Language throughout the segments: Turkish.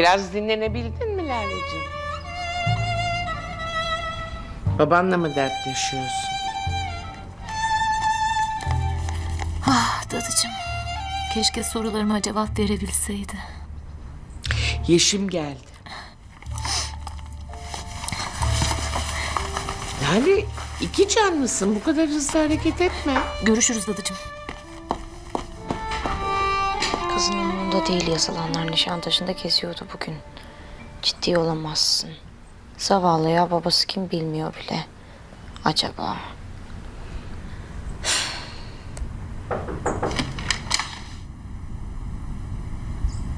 Biraz dinlenebildin mi Laleciğim? Babanla mı dertleşiyorsun? Ah dadıcığım. Keşke sorularıma cevap verebilseydi. Yeşim geldi. Lale iki canlısın. Bu kadar hızlı hareket etme. Görüşürüz dadıcığım. Kızın umurunda değil yazılanlar Nişantaşı'nda kesiyordu bugün. Ciddi olamazsın. Zavallı ya babası kim bilmiyor bile. Acaba?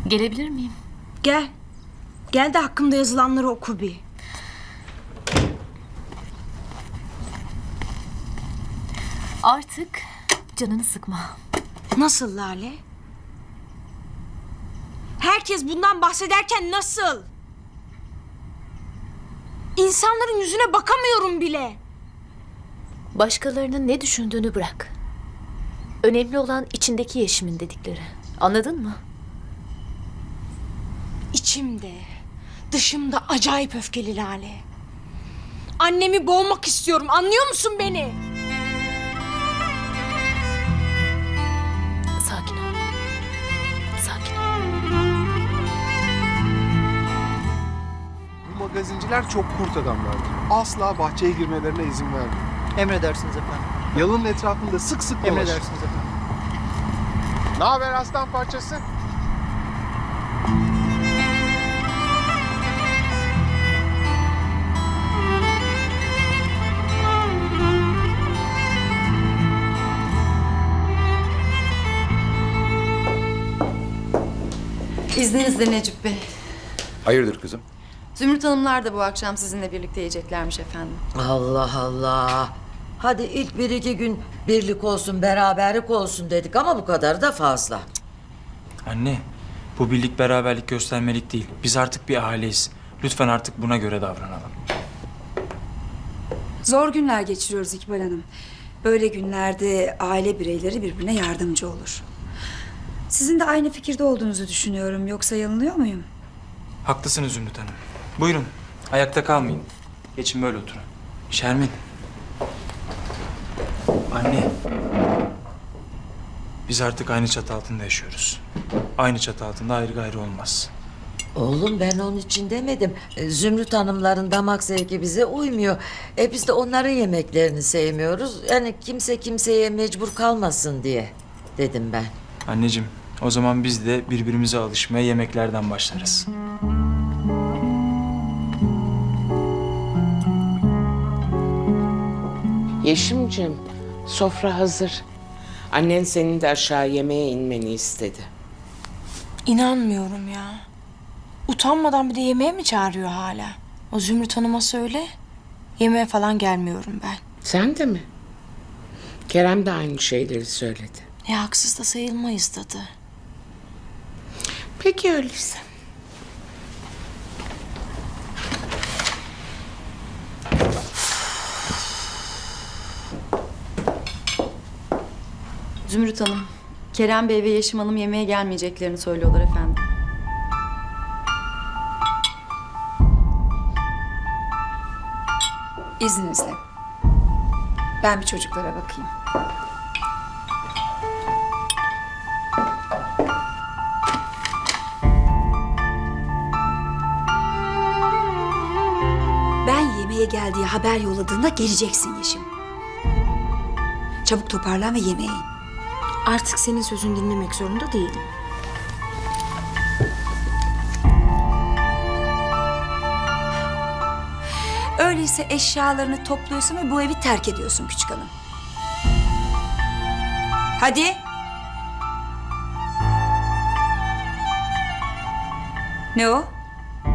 Gelebilir miyim? Gel. Gel de hakkımda yazılanları oku bir. Artık canını sıkma. Nasıl Lale? Herkes bundan bahsederken nasıl? İnsanların yüzüne bakamıyorum bile. Başkalarının ne düşündüğünü bırak. Önemli olan içindeki yeşimin dedikleri. Anladın mı? İçimde, dışımda acayip öfkeli Lale. Annemi boğmak istiyorum. Anlıyor musun beni? Magazinciler çok kurt adamlardır. Asla bahçeye girmelerine izin vermiyor. Emredersiniz efendim. Yalının etrafında sık sık dolaşır. Emredersiniz efendim. Ne haber aslan parçası? İzninizle Necip Bey. Hayırdır kızım? Zümrüt Hanımlar da bu akşam sizinle birlikte yiyeceklermiş efendim. Allah Allah. Hadi ilk bir iki gün birlik olsun, beraberlik olsun dedik ama bu kadar da fazla. Anne, bu birlik beraberlik göstermelik değil. Biz artık bir aileyiz. Lütfen artık buna göre davranalım. Zor günler geçiriyoruz İkbal Hanım. Böyle günlerde aile bireyleri birbirine yardımcı olur. Sizin de aynı fikirde olduğunuzu düşünüyorum. Yoksa yanılıyor muyum? Haklısınız Zümrüt Hanım. Buyurun, ayakta kalmayın. Geçin böyle oturun. Şermin. Anne. Biz artık aynı çatı altında yaşıyoruz. Aynı çatı altında ayrı gayrı olmaz. Oğlum ben onun için demedim. E, Zümrüt hanımların damak zevki bize uymuyor. E biz de onların yemeklerini sevmiyoruz. Yani kimse kimseye mecbur kalmasın diye dedim ben. Anneciğim, o zaman biz de birbirimize alışmaya yemeklerden başlarız. Yeşimciğim, sofra hazır. Annen senin de aşağı yemeğe inmeni istedi. İnanmıyorum ya. Utanmadan bir de yemeğe mi çağırıyor hala? O Zümrüt Hanım'a söyle. Yemeğe falan gelmiyorum ben. Sen de mi? Kerem de aynı şeyleri söyledi. E haksız da sayılmayız dadı. Peki öyleyse. Zümrüt Hanım, Kerem Bey ve Yeşim Hanım yemeğe gelmeyeceklerini söylüyorlar efendim. İzninizle. Ben bir çocuklara bakayım. Ben yemeğe geldiği haber yolladığında geleceksin Yeşim. Çabuk toparlan ve yemeğe in. Artık senin sözünü dinlemek zorunda değilim. Öyleyse eşyalarını topluyorsun ve bu evi terk ediyorsun küçük hanım. Hadi. Ne o?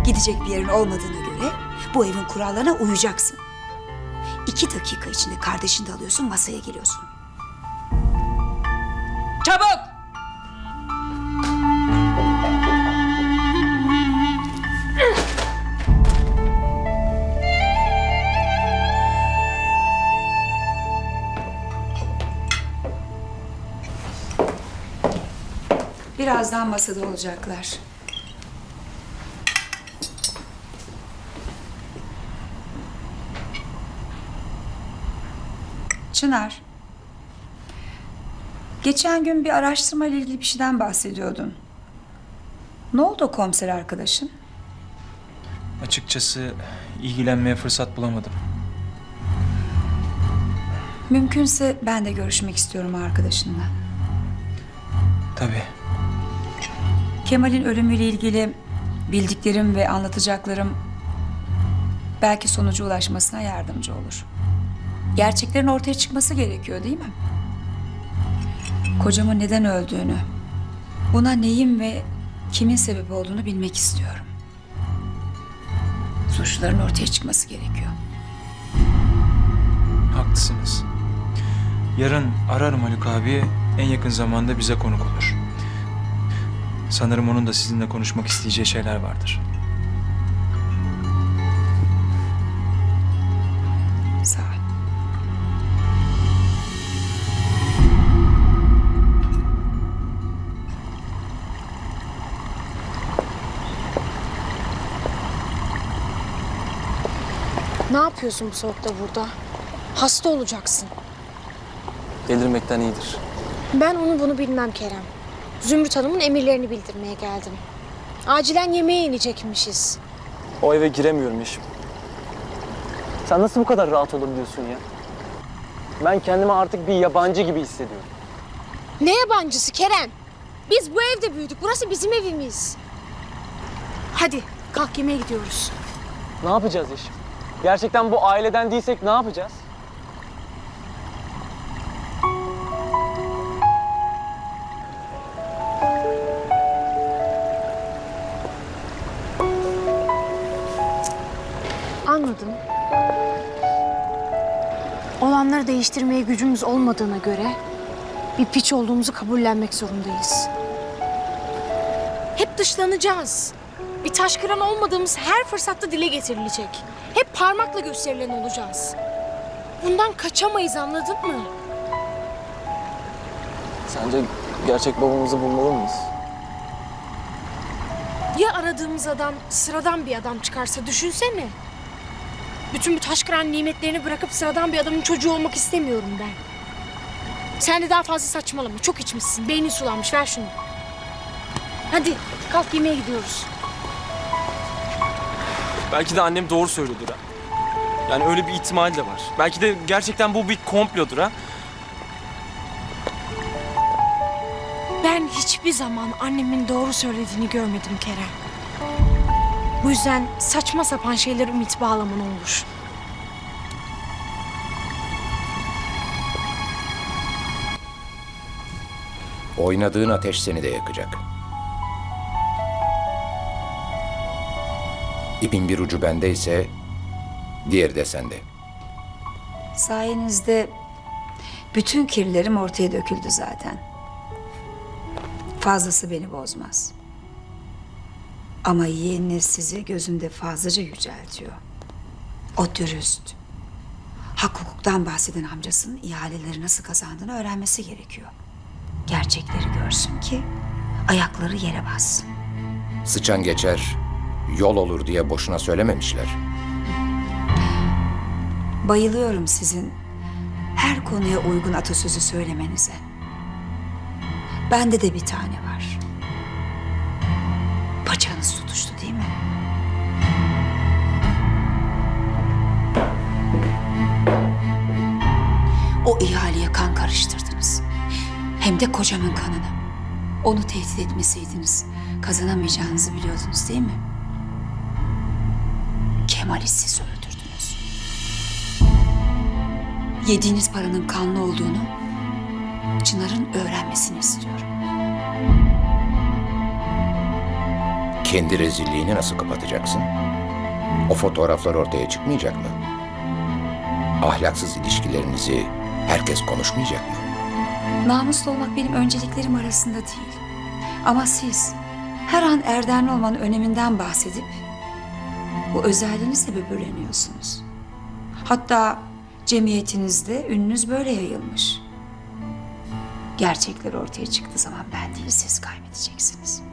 Gidecek bir yerin olmadığına göre bu evin kurallarına uyacaksın. İki dakika içinde kardeşini de alıyorsun masaya geliyorsun. Birazdan masada olacaklar. Çınar. Geçen gün bir araştırma ile ilgili bir şeyden bahsediyordun. Ne oldu komiser arkadaşın? Açıkçası ilgilenmeye fırsat bulamadım. Mümkünse ben de görüşmek istiyorum arkadaşınla. Tabii. Kemal'in ölümüyle ilgili bildiklerim ve anlatacaklarım belki sonuca ulaşmasına yardımcı olur. Gerçeklerin ortaya çıkması gerekiyor değil mi? Kocamın neden öldüğünü, buna neyin ve kimin sebep olduğunu bilmek istiyorum. Suçluların ortaya çıkması gerekiyor. Haklısınız. Yarın ararım Haluk abi. En yakın zamanda bize konuk olur. Sanırım onun da sizinle konuşmak isteyeceği şeyler vardır. Sağ ol. Ne yapıyorsun bu soğukta burada? Hasta olacaksın. Delirmekten iyidir. Ben onu bunu bilmem Kerem. Zümrüt Hanım'ın emirlerini bildirmeye geldim. Acilen yemeğe inecekmişiz. O eve giremiyorum Yeşim. Sen nasıl bu kadar rahat olabiliyorsun ya? Ben kendimi artık bir yabancı gibi hissediyorum. Ne yabancısı Kerem? Biz bu evde büyüdük. Burası bizim evimiz. Hadi kalk yemeğe gidiyoruz. Ne yapacağız Yeşim? Gerçekten bu aileden değilsek ne yapacağız? Anladım. Olanları değiştirmeye gücümüz olmadığına göre bir piç olduğumuzu kabullenmek zorundayız. Hep dışlanacağız. Bir taşkıran olmadığımız her fırsatta dile getirilecek. Hep parmakla gösterilen olacağız. Bundan kaçamayız anladın mı? Sence gerçek babamızı bulmalı mıyız? Ya aradığımız adam sıradan bir adam çıkarsa düşünsene. Bütün bu taşkıran nimetlerini bırakıp sıradan bir adamın çocuğu olmak istemiyorum ben. Sen de daha fazla saçmalama. Çok içmişsin. Beynin sulanmış. Ver şunu. Hadi kalk yemeğe gidiyoruz. Belki de annem doğru söylüyordur ha. Yani öyle bir ihtimal de var. Belki de gerçekten bu bir komplodur ha. Ben hiçbir zaman annemin doğru söylediğini görmedim Kerem. Bu yüzden saçma sapan şeyler ümit bağlaman olur. Oynadığın ateş seni de yakacak. İpin bir ucu bendeyse diğeri de sende. Sayenizde bütün kirlerim ortaya döküldü zaten. Fazlası beni bozmaz. Ama yeğeniniz sizi gözünde fazlaca yüceltiyor. O dürüst. Hak hukuktan bahseden amcasının ihaleleri nasıl kazandığını öğrenmesi gerekiyor. Gerçekleri görsün ki ayakları yere bassın. Sıçan geçer, yol olur diye boşuna söylememişler. Bayılıyorum sizin her konuya uygun atasözü söylemenize. Bende de bir tane var. Paçanız tutuştu değil mi? O ihaleye kan karıştırdınız. Hem de kocamın kanını. Onu tehdit etmeseydiniz kazanamayacağınızı biliyordunuz değil mi? Kemal'i siz öldürdünüz. Yediğiniz paranın kanlı olduğunu Çınar'ın öğrenmesini istiyorum. Kendi rezilliğini nasıl kapatacaksın? O fotoğraflar ortaya çıkmayacak mı? Ahlaksız ilişkilerinizi herkes konuşmayacak mı? Namuslu olmak benim önceliklerim arasında değil. Ama siz her an erdemli olmanın öneminden bahsedip bu özelliğinizle böbürleniyorsunuz. Hatta cemiyetinizde ününüz böyle yayılmış. Gerçekler ortaya çıktığı zaman ben değil siz kaybedeceksiniz.